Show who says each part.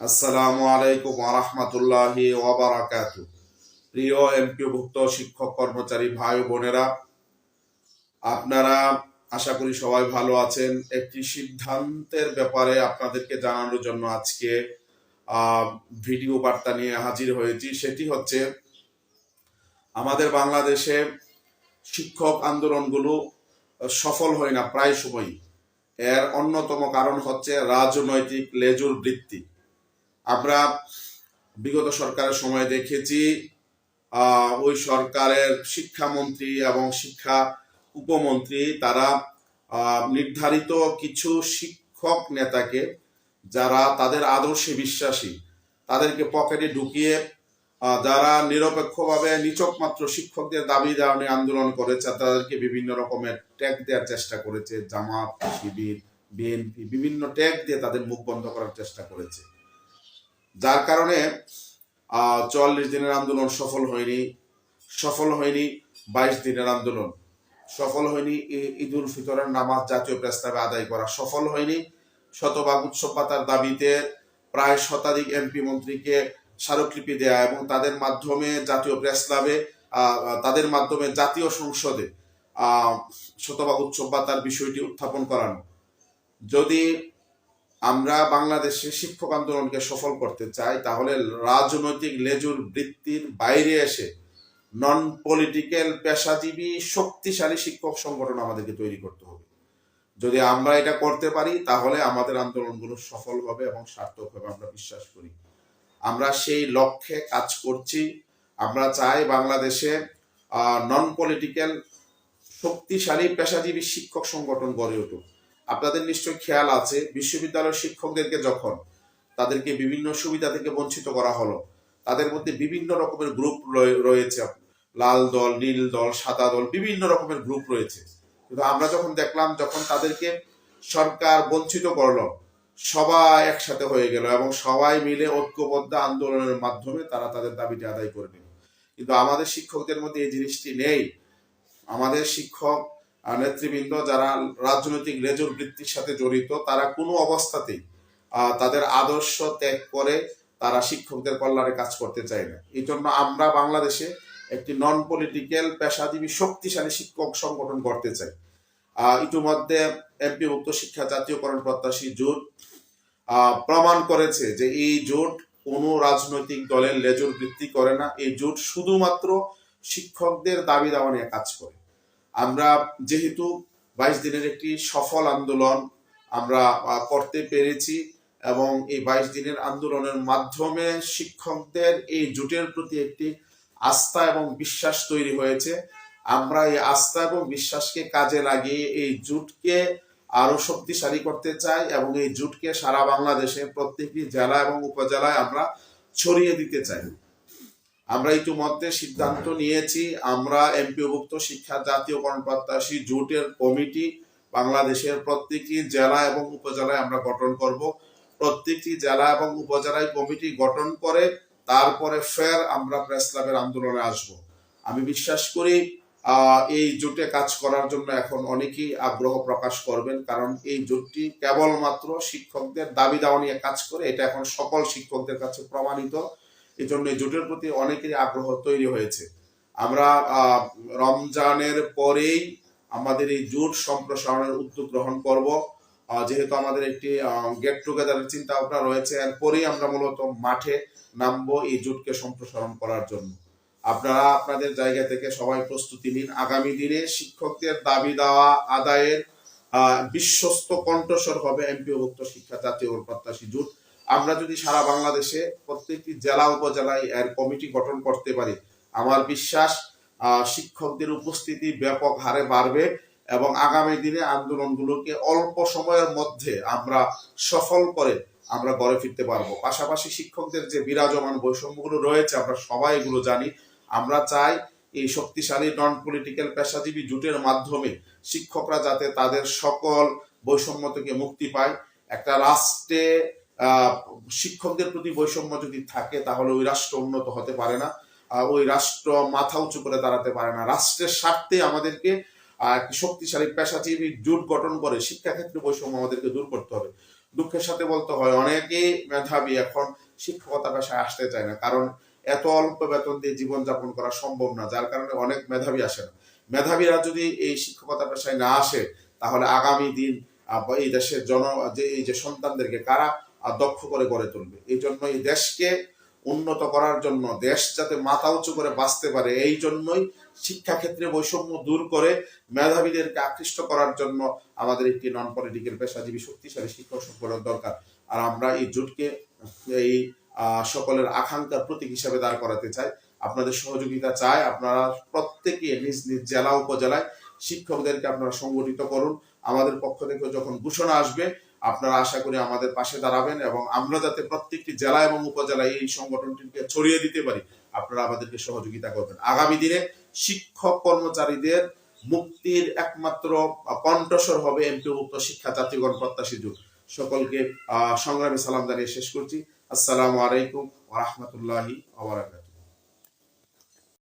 Speaker 1: আসসালামু আলাইকুম আরহামতুল্লাহি ওয়াবারাকাত প্রিয় এমপিভুক্ত শিক্ষক কর্মচারী ভাই বোনেরা, আপনারা আশা করি সবাই ভালো আছেন। একটি সিদ্ধান্তের ব্যাপারে আপনাদেরকে জানানোর জন্য আজকে ভিডিও বার্তা নিয়ে হাজির হয়েছি। সেটি হচ্ছে, আমাদের বাংলাদেশে শিক্ষক আন্দোলনগুলো সফল হয় না, প্রায় সময়ই। এর অন্যতম কারণ হচ্ছে রাজনৈতিক লেজুর বৃত্তি। আমরা বিগত সরকারের সময় দেখেছি ওই সরকারের শিক্ষামন্ত্রী এবং শিক্ষা উপমন্ত্রী তারা নির্ধারিত কিছু শিক্ষক নেতাকে যারা তাদের আদর্শে বিশ্বাসী, তাদেরকে পকেটে ঢুকিয়ে যারা নিরপেক্ষভাবে নিচক মাত্র শিক্ষকদের দাবি দেওয়া নিয়ে আন্দোলন করেছে, তাদেরকে বিভিন্ন রকমের ট্যাগ দেওয়ার চেষ্টা করেছে, জামাত, শিবির, বিএনপি, বিভিন্ন ট্যাগ দিয়ে তাদের মুখ বন্ধ করার চেষ্টা করেছে। যার কারণে চুয়াল্লিশ দিনের আন্দোলন সফল হয়নি। সফল হয়নি বাইশ দিনের আন্দোলন। সফল হয়নি ই- ঈদুল ফিতরের নামাজ জাতীয় প্রস্তাবে আদায় করা। সফল হয়নি শতভাগ উৎসব পাতার দাবিতে প্রায় শতাধিক এমপি মন্ত্রীকে স্মারকলিপি দেয়া এবং তাদের মাধ্যমে জাতীয় প্রেস ক্লাবে তাদের মাধ্যমে জাতীয় সংসদে শতভাগ উৎসব পাতার বিষয়টি উত্থাপন করানো। যদি আমরা বাংলাদেশে শিক্ষক আন্দোলনকে সফল করতে চাই, তাহলে রাজনৈতিক লেজুর বৃত্তির বাইরে এসে নন পলিটিক্যাল পেশাজীবী, শক্তিশালী শিক্ষক সংগঠন আমাদেরকে তৈরি করতে হবে। যদি আমরা এটা করতে পারি, তাহলে আমাদের আন্দোলনগুলো সফল হবে এবং সার্থক হবে, আমরা বিশ্বাস করি। আমরা সেই লক্ষ্যে কাজ করছি। আমরা চাই বাংলাদেশে নন পলিটিক্যাল শক্তিশালী, পেশাজীবী শিক্ষক সংগঠন গড়ে উঠুক। আপনাদের নিশ্চয়ই খেয়াল আছে, বিশ্ববিদ্যালয়ের শিক্ষকদেরকে যখন তাদেরকে বিভিন্ন সুবিধা থেকে বঞ্চিত করা হলো, তাদের মধ্যে বিভিন্ন রকমের গ্রুপ রয়ে- রয়েছে। লাল দল, নীল দল, সাদা দল, বিভিন্ন রকমের গ্রুপ রয়েছে। কিন্তু আমরা যখন দেখলাম, যখন তাদেরকে সরকার বঞ্চিত করল, সবাই একসাথে হয়ে গেল এবং সবাই মিলে ঐক্যবদ্ধ আন্দোলনের মাধ্যমে তারা তাদের দাবিটি আদায় করে নিল। কিন্তু আমাদের শিক্ষকদের মধ্যে এই জিনিসটি নেই। আমাদের শিক্ষক নেতৃবৃন্দ যারা রাজনৈতিক লেজুর বৃত্তির সাথে জড়িত, তারা কোনো অবস্থাতেই তাদের আদর্শ ত্যাগ করে তারা শিক্ষকদের কল্যাণে কাজ করতে চায় না। এই জন্য আমরা বাংলাদেশে একটি নন পলিটিক্যাল পেশাজীবী, শক্তিশালী শিক্ষক সংগঠন করতে চাই। ইতিমধ্যে এমপিভুক্ত শিক্ষা জাতীয়করণ প্রত্যাশী জোট প্রমাণ করেছে যে এই জোট কোনো রাজনৈতিক দলের লেজুর বৃত্তি করে না। এই জোট শুধুমাত্র শিক্ষকদের দাবি দাওয়া নিয়ে কাজ করে। আমরা যেহেতু বাইশ দিনের একটি সফল আন্দোলন আমরা করতে পেরেছি এবং এই বাইশ দিনের আন্দোলনের মাধ্যমে শিক্ষকদের এই জোটের প্রতি একটি আস্থা এবং বিশ্বাস তৈরি হয়েছে। আমরা এই আস্থা এবং বিশ্বাসকে কাজে লাগিয়ে এই জোটকে আরও শক্তিশালী করতে চাই এবং এই জোটকে সারা বাংলাদেশে প্রত্যেকটি জেলা এবং উপজেলায় আমরা ছড়িয়ে দিতে চাই। আমরা ইতিমধ্যে সিদ্ধান্ত নিয়েছি, আমরা এমপিভুক্ত শিক্ষা জাতীয়করণ প্রত্যাশী জোটের কমিটি বাংলাদেশের প্রত্যেকটি জেলা এবং উপজেলায় আমরা গঠন করব। প্রত্যেকটি জেলা এবং উপজেলায় কমিটি গঠন করে তারপরে ফের আমরা প্রেস ক্লাবের আন্দোলনে আসব। আমি বিশ্বাস করি এই জোটে কাজ করার জন্য এখন অনেকেই আগ্রহ প্রকাশ করবেন, কারণ এই জোটটি কেবলমাত্র শিক্ষকদের দাবি দাওয়া নিয়ে কাজ করে, এটা এখন সকল শিক্ষকদের কাছে প্রমাণিত। এই জন্য এই জোটের প্রতি অনেকেরই আগ্রহ তৈরি হয়েছে। আমরা রমজানের পরেই আমাদের এই জোট সম্প্রসারণের উদ্যোগ গ্রহণ করব। যেহেতু আমাদের একটি গেট টুগেদারের চিন্তা ভাবনা রয়েছে, এরপরেই আমরা মূলত মাঠে নামবো এই জোটকে সম্প্রসারণ করার জন্য। আপনারা আপনাদের জায়গা থেকে সবাই প্রস্তুতি নিন। আগামী দিনে শিক্ষকদের দাবি দেওয়া আদায়ের বিশ্বস্ত কণ্ঠস্বর হবে এমপিওভুক্ত শিক্ষা জাতীয় প্রত্যাশী জোট। আমরা যদি সারা বাংলাদেশে প্রত্যেকটি জেলা উপজেলায় এর কমিটি গঠন করতে পারি, আমার বিশ্বাস শিক্ষকদের উপস্থিতি ব্যাপক হারে বাড়বে এবং আগামী দিনে আন্দোলনগুলোকে অল্প সময়ের মধ্যে আমরা সফল করে আমরা গড়ে ফিরতে পারব। পাশাপাশি শিক্ষকদের যে বিরাজমান বৈষম্যগুলো রয়েছে, আমরা সবাই এগুলো জানি। আমরা চাই এই শক্তিশালী নন পলিটিক্যাল পেশাজীবী জুটের মাধ্যমে শিক্ষকরা যাতে তাদের সকল বৈষম্য থেকে মুক্তি পায়। একটা রাষ্ট্রে শিক্ষকদের প্রতি বৈষম্য যদি থাকে, তাহলে ওই রাষ্ট্র উন্নত হতে পারে না। ওই রাষ্ট্র মাথা উঁচু করে দাঁড়াতে পারে না। রাষ্ট্রের স্বার্থে আমাদেরকে শক্তিশালী, পেশাজীবী, জোট গঠন করে শিক্ষাক্ষেত্রে বৈষম্য আমাদেরকে দূর করতে হবে। দুঃখের সাথে বলতে হয় অনেকেই মেধাবী এখন শিক্ষকতা পেশায় আসতে চায় না, কারণ এত অল্প বেতন দিয়ে জীবনযাপন করা সম্ভব না, যার কারণে অনেক মেধাবী আসে না। মেধাবীরা যদি এই শিক্ষকতা পেশায় না আসে, তাহলে আগামী দিন এই দেশের জন, যে, এই যে সন্তানদেরকে, কারা আহ, দক্ষ করে গড়ে তুলবে। এই জন্য এই দেশকে উন্নত করার জন্য দেশ যাতে মাথা উঁচু করে বাঁচতে পারে এই জন্যই শিক্ষাক্ষেত্রে বৈষম্য দূর করে মেধাবীদেরকে আকৃষ্ট করার জন্য আমাদের একটি নন পলিটিক্যাল পেশাজীবী শক্তিশালী শিক্ষক সম্পদের দরকার। আর আমরা এই জোটকে এই সকলের আকাঙ্ক্ষার প্রতীক হিসাবে দাঁড় করাতে চাই। আপনাদের সহযোগিতা চাই। আপনারা প্রত্যেকে নিজ নিজ জেলা উপজেলায় শিক্ষকদেরকে আপনারা সংগঠিত করুন। আমাদের পক্ষ থেকে যখন ঘোষণা আসবে আপনারা আশা করি আমাদের পাশে দাঁড়াবেন এবং আমরা যাতে প্রত্যেকটি জেলা এবং উপজেলায় এই সংগঠনটিকে ছড়িয়ে দিতে পারি, আপনারা আমাদেরকে সহযোগিতা করবেন। আগামী দিনে শিক্ষক কর্মচারীদের মুক্তির একমাত্র কণ্ঠস্বর হবে এমপিভুক্ত শিক্ষা জাতিগণ প্রত্যাশী যুগ। সকলকে আহ সংগ্রামী সালাম জানিয়ে শেষ করছি। আসসালামু আলাইকুম রাহমাতুল্লাহি ওয়া বারাকাতুহু।